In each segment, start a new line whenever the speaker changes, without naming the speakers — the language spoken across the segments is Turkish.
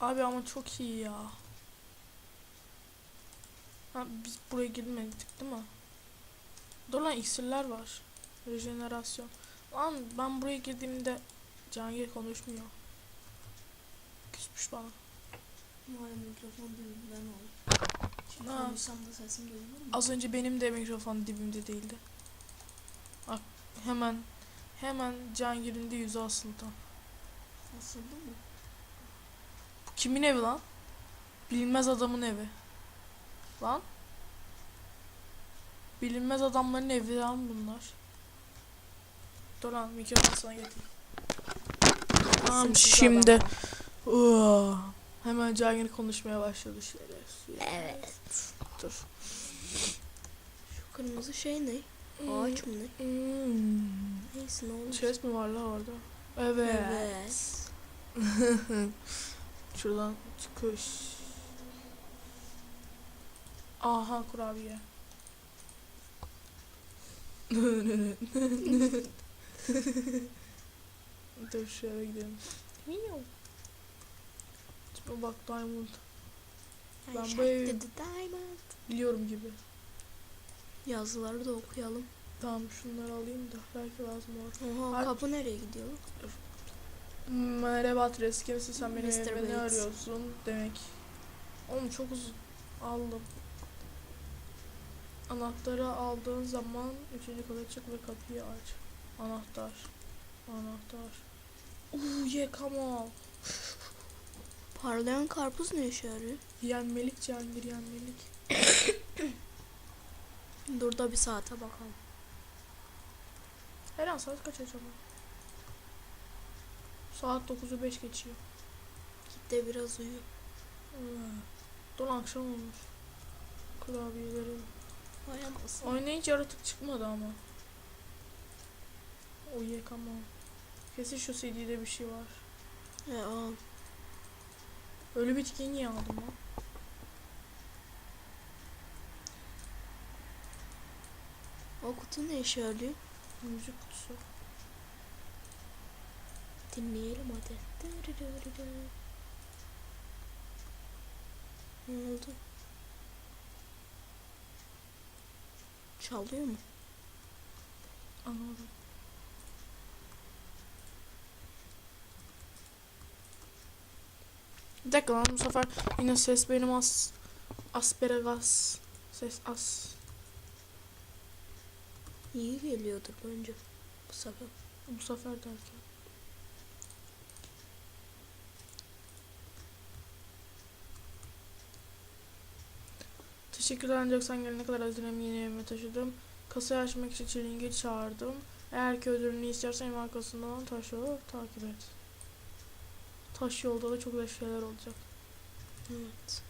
Abi ama çok iyi ya. Ha, biz buraya girmedik değil mi? Dur lan iksirler var. Rejenerasyon. Lan ben buraya girdiğimde Cihangir konuşmuyor. Küsmüş bana.
Umarım mikrofon dibimden olur. Şimdi konuşsam da sesim duyulur mu?
Az önce benim de mikrofon dibimde değildi. Bak hemen hemen Cihangir'in de yüzü asıldı.
Nasıldı mı?
Kimin evi lan? Bilinmez adamın evi. Lan? Bilinmez adamların evi lan bunlar. Dur lan mikrofonu sana getir. Tamam şimdi. Hemen Cihangir konuşmaya başladı şerefsiz.
Evet.
Dur.
Şu kırmızı şey ne? Ağaç mı ne?
Hmm.
Neyse ne olur.
Chest mi var la orada? Evet.
Evet.
Şuradan çıkış. Aha kurabiye. Dur şöyle gidelim. Miyav. Tipe bak diamond. Ben bu evi-. Biliyorum gibi.
Yazıları da okuyalım.
Tamam şunları alayım da belki lazım olur.
Oha
Ay-
kapı nereye gidiyor?
Merhaba adres kimsin sen benim
Mr.
evime ne
Bates.
arıyorsun demek. Oğlum çok uzun aldım. Anahtarı aldığın zaman üçüncü kata çık ve kapıyı aç. Anahtar. Anahtar. Uuu ye on.
Parlayan karpuz ne işe yarıyor?
Yenmelik Cihangir yenmelik.
Dur da bir saate bakalım.
Her an saat kaç acaba? Saat 9'u 5 geçiyor.
Git de biraz uyu.
Hmm. Don akşam olmuş. Kurabiyeleri.
Uyanmasın.
Oynayınca yaratık çıkmadı ama. Come on. Kesin şu CD'de bir şey var.
E al.
Ölü bitkiyi niye aldım lan?
O kutu ne işe yarıyor?
Müzik kutusu.
Dinleyelim hadi. Ne oldu? Çalıyor mu?
Anladım. Bir dakika lan bu sefer yine ses benim as asperagas ses as
İyi geliyordur bence bu sefer.
bu sefer derken. Teşekkürler ancak sen gelene kadar hazinemi yeni evime taşıdım. Kasayı açmak için çilingi çağırdım. Eğer ki ödülünü istersen evin arkasından taş yolu takip et. Taş yolda da çok güzel şeyler olacak.
Evet.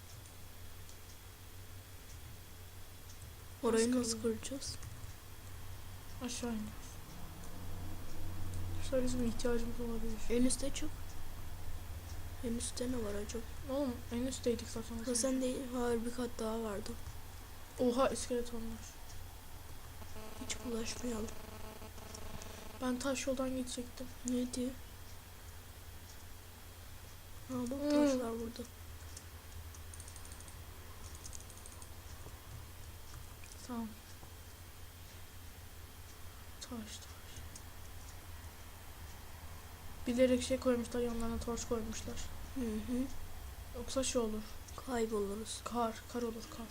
Orayı
Nasıl
nasıl kuracağız?
Aşağı iniyoruz. Şurada bizim ihtiyacımız olabilir.
En üstte çık. En üstte ne var acaba?
Oğlum en üstteydik zaten.
Ha sen de hayır bir kat daha vardı.
Oha iskeletonlar.
Hiç bulaşmayalım.
Ben taş yoldan gidecektim.
Ne diyor? Ha bak
Hmm.
taşlar burada.
Tamam. Taş taş. Bilerek şey koymuşlar yanlarına torç koymuşlar.
Hı hı.
Yoksa şey olur.
Kayboluruz.
Kar. Kar olur kar.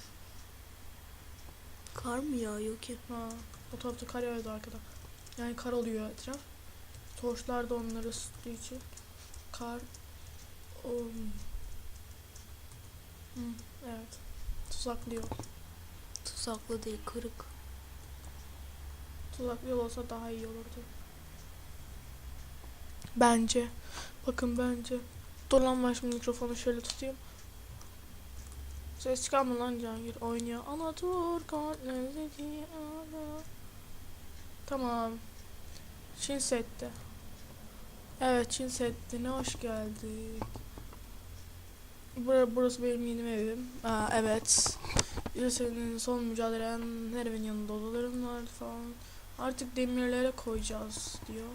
Kar mı yağıyor ki?
Ha. O tarafta kar yağıyordu arkada. Yani kar oluyor etraf. Torçlar da onları ısıttığı için. Kar. O... Hı, evet. Tuzaklıyor.
Tuzaklı değil kırık.
Tuzaklı yol olsa daha iyi olurdu. Bence. Bakın bence. Dur lan ben şimdi mikrofonu şöyle tutayım. Ses çıkar mı lan Cihangir? Oynuyor. Anadolu kalpleri ana. Tamam. Çin sette. Evet Çin settine hoş geldik. Burası, burası benim yeni evim. Aa, evet. Senin son mücadelen her evin yanında odalarım var falan. Artık demirlere koyacağız diyor.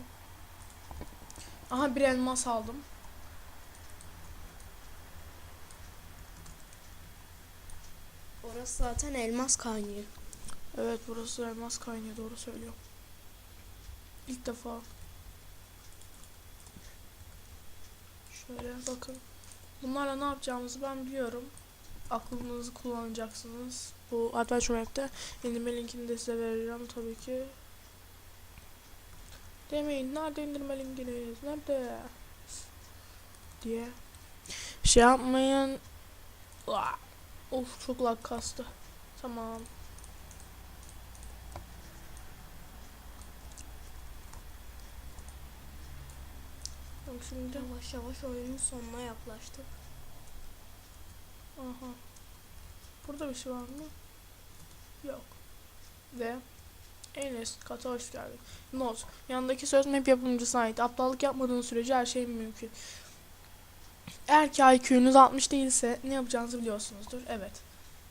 Aha bir elmas aldım.
Orası zaten elmas kaynıyor.
Evet burası elmas kaynıyor doğru söylüyorum. İlk defa. Şöyle bakın. Bunlarla ne yapacağımızı ben biliyorum. Aklınızı kullanacaksınız. Bu Adventure Map'te indirme linkini de size vereceğim tabii ki. Demeyin nerede indirme linkiniz? Nerede? Diye. Şey yapmayın. Of çok lag kastı. Tamam. Şimdi.
Yavaş yavaş oyunun sonuna yaklaştık.
Aha. Burada bir şey var mı? Yok. Ve en üst kata hoş geldin. Not. Yanındaki söz map yapımcısına ait. Aptallık yapmadığınız sürece her şey mümkün. Eğer ki IQ'nuz 60 değilse ne yapacağınızı biliyorsunuzdur. Evet.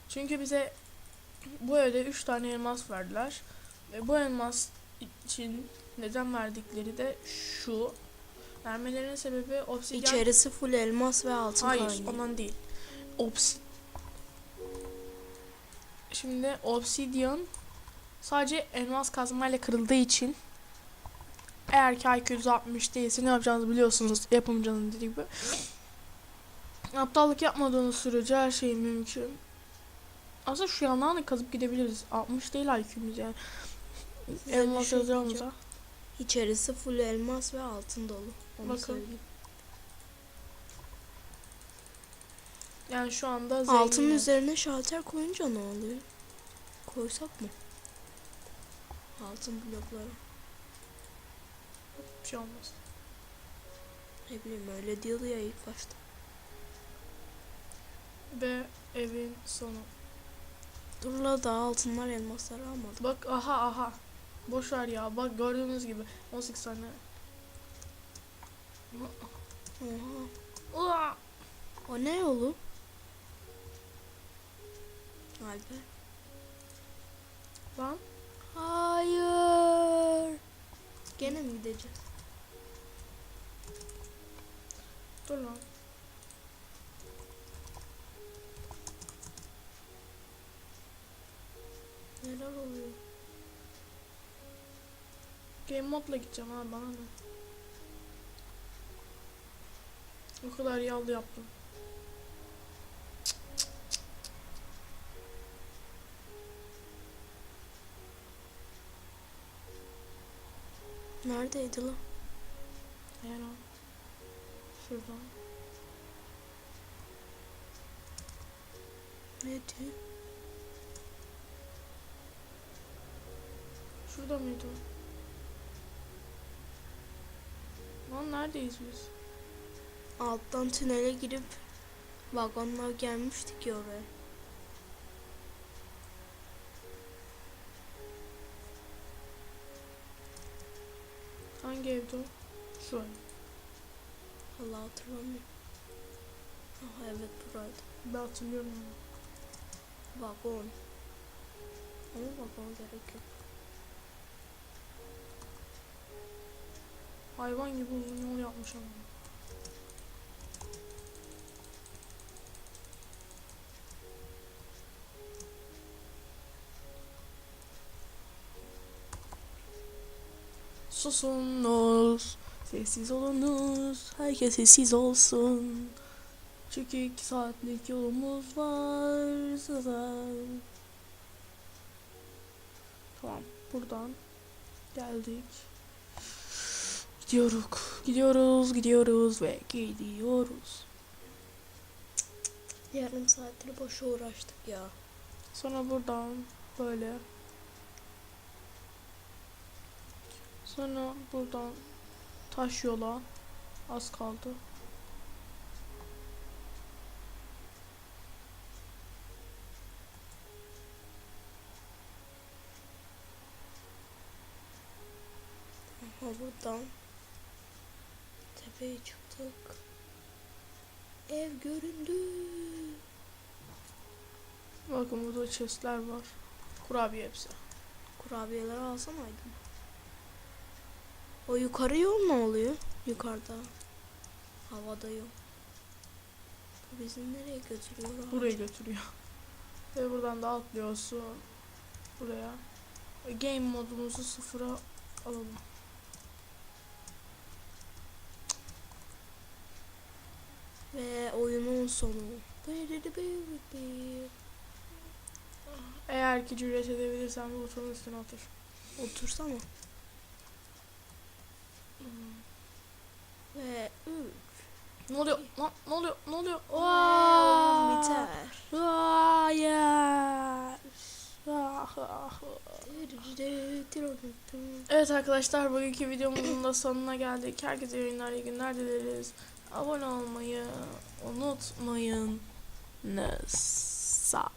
Çünkü bize bu evde 3 tane elmas verdiler. Ve bu elmas için neden verdikleri de şu. Vermelerinin sebebi obsidyen...
İçerisi full elmas ve altın
Hayır,
kaynıyor.
ondan değil. Obs Şimdi obsidian sadece elmas kazmayla kırıldığı için eğer ki IQ 160 değilse ne yapacağınızı biliyorsunuz yapımcının dediği gibi. Aptallık yapmadığınız sürece her şey mümkün. Aslında şu yandan da kazıp gidebiliriz. 60 değil IQ'muz yani.
Bir
Elmas
şey
yazacağımıza.
İçerisi full elmas ve altın dolu. Onu
Bakın.
söyleyeyim.
Yani şu anda
Altın
zenginiz.
üzerine şalter koyunca ne oluyor? Koysak mı? Altın blokları.
Bir şey olmaz.
Ne bileyim öyle diyordu ya ilk başta.
Ve evin sonu.
Dur la daha altınlar elmasları almadım.
Bak aha aha. Boş ver ya. Bak gördüğünüz gibi 18 tane.
Oha.
Uaa!
O ne oğlum? Alper.
Lan
Hayır. Gene mi gideceğiz?
dur lan.
Neler oluyor?
Game modla gideceğim ha bana ne. O kadar yaldı yaptım.
Neredeydi lan?
O. Şuradan.
Ne diyor?
Şurada mıydı o? Lan neredeyiz biz?
Alttan tünele girip vagonla gelmiştik ya oraya.
Hangi evde o? Şu ev.
Allah hatırlamıyorum. Aha evet buraydı.
Ben hatırlıyorum.
Vagon. Ama vagon gerek yok.
Hayvan gibi uzun yol yapmış ama. Susunuz, sessiz olunuz, herkes sessiz olsun. Çünkü iki saatlik yolumuz var zaten. Tamam, buradan geldik. Gidiyoruz, gidiyoruz, gidiyoruz ve gidiyoruz.
Yarım saattir boşa uğraştık ya.
Sonra buradan böyle. Sonra buradan taş yola az kaldı.
Aha buradan tepeye çıktık. Ev göründü.
Bakın burada chestler var. Kurabiye hepsi.
Kurabiyeleri alsanaydın. O yukarı yol ne oluyor? Yukarıda. Havada yol. Bu bizi nereye götürüyor?
Buraya götürüyor. Ve buradan da atlıyorsun. Buraya. Game modumuzu sıfıra alalım.
Ve oyunun sonu.
Eğer ki cüret edebilirsen bu butonun üstüne otur.
Otursana. Ve
Ne oluyor? Lan, ne oluyor? Ne oluyor?
Aa, biter.
Hayır. Evet arkadaşlar bugünkü videomuzun da sonuna geldik. Herkese yayınlar, iyi günler dileriz. Abone olmayı unutmayın. Nessa.